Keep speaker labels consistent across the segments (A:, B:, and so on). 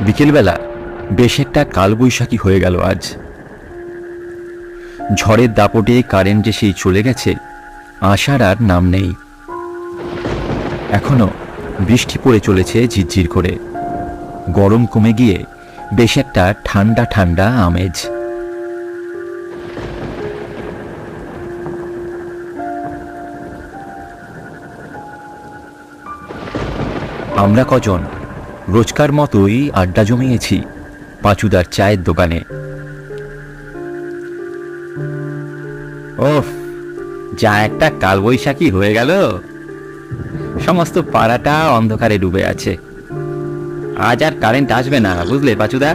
A: বিকেলবেলা বেশ একটা কালবৈশাখী হয়ে গেল আজ। ঝড়ের দাপটে কারেন্ট যে সেই চলে গেছে আসার আর নাম নেই। এখনও বৃষ্টি পড়ে চলেছে ঝিরঝির করে। গরম কমে গিয়ে বেশ একটা ঠান্ডা ঠান্ডা আমেজ। আমরা কজন রোজকার মতোই আড্ডা জমিয়েছি পাঁচুদার চায়ের দোকানে। ওফ, যা একটা কালবৈশাখী হয়ে গেল। সমস্ত পাড়াটা অন্ধকারে ডুবে আছে। আজ আর কারেন্ট আসবে না, বুঝলে পাচুদা?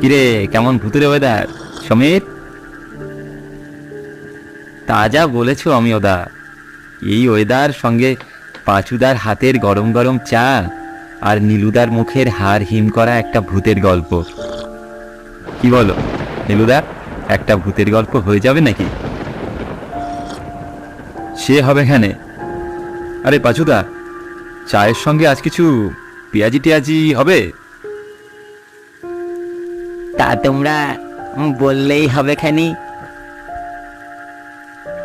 A: কিরে, কেমন ভূতুরে ওয়েদার সমীর? তা যা বলেছ আমি ওদা এই ওয়েদার সঙ্গে পাঁচুদার হাতের গরম গরম চা আর নীলুদার মুখের হার হিম করা একটা ভূতের গল্প। কি বলো? নীলুদা একটা ভূতের গল্প হয়ে যাবে নাকি? সে হবে এখানে। আরে পাচুদা চায়ের সঙ্গে আজ কিছু পেঁয়াজি টিয়াজি হবে?
B: তা তোমরা বললেই হবে খানি।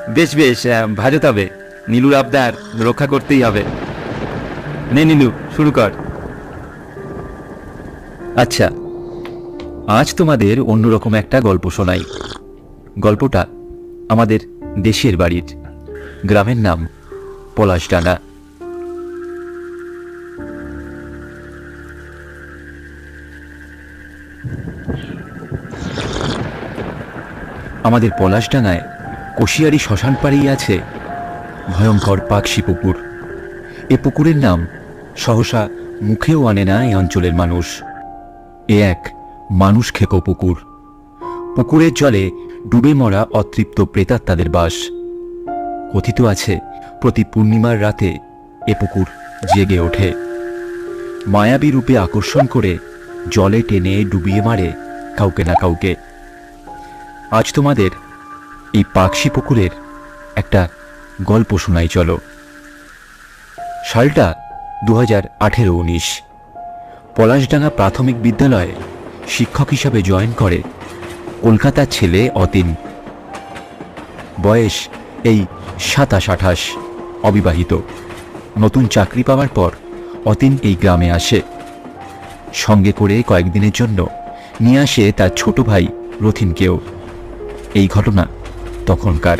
A: বেশ বেশ ভাজো তবে। নীলুর আবদার রক্ষা করতেই হবে। নে নীলু, শুরু কর। আচ্ছা আজ তোমাদের অন্যরকম একটা গল্প শোনাই। গল্পটা আমাদের দেশের বাড়ির, গ্রামের নাম পলাশডাঙ্গা আমাদের পলাশডাঙ্গায় কোশিয়ারি শ্মশান পাড়েই আছে ভয়ঙ্কর পাকশি পুকুর। এ পুকুরের নাম সহসা মুখেও আনে না এই অঞ্চলের মানুষ। এ এক মানুষ খেকো পুকুর। পুকুরের জলে ডুবে মরা অতৃপ্ত প্রেতাত্মাদের বাস। কথিত আছে, প্রতি পূর্ণিমার রাতে এ পুকুর জেগে ওঠে। মায়াবী রূপে আকর্ষণ করে জলে টেনে ডুবিয়ে মারে কাউকে না কাউকে। আজ তোমাদের এই পাকশি পুকুরের একটা গল্প শোনাই, চলো। সালটা দু হাজার আঠেরো উনিশ পলাশডাঙ্গা প্রাথমিক বিদ্যালয়ে শিক্ষক হিসাবে জয়েন করে কলকাতার ছেলে অতীন। বয়স এই সাতাশ আঠাশ অবিবাহিত। নতুন চাকরি পাওয়ার পর অতীন এই গ্রামে আসে। সঙ্গে করে কয়েকদিনের জন্য নিয়ে আসে তার ছোট ভাই রথিনকেও। এই ঘটনা তখনকার।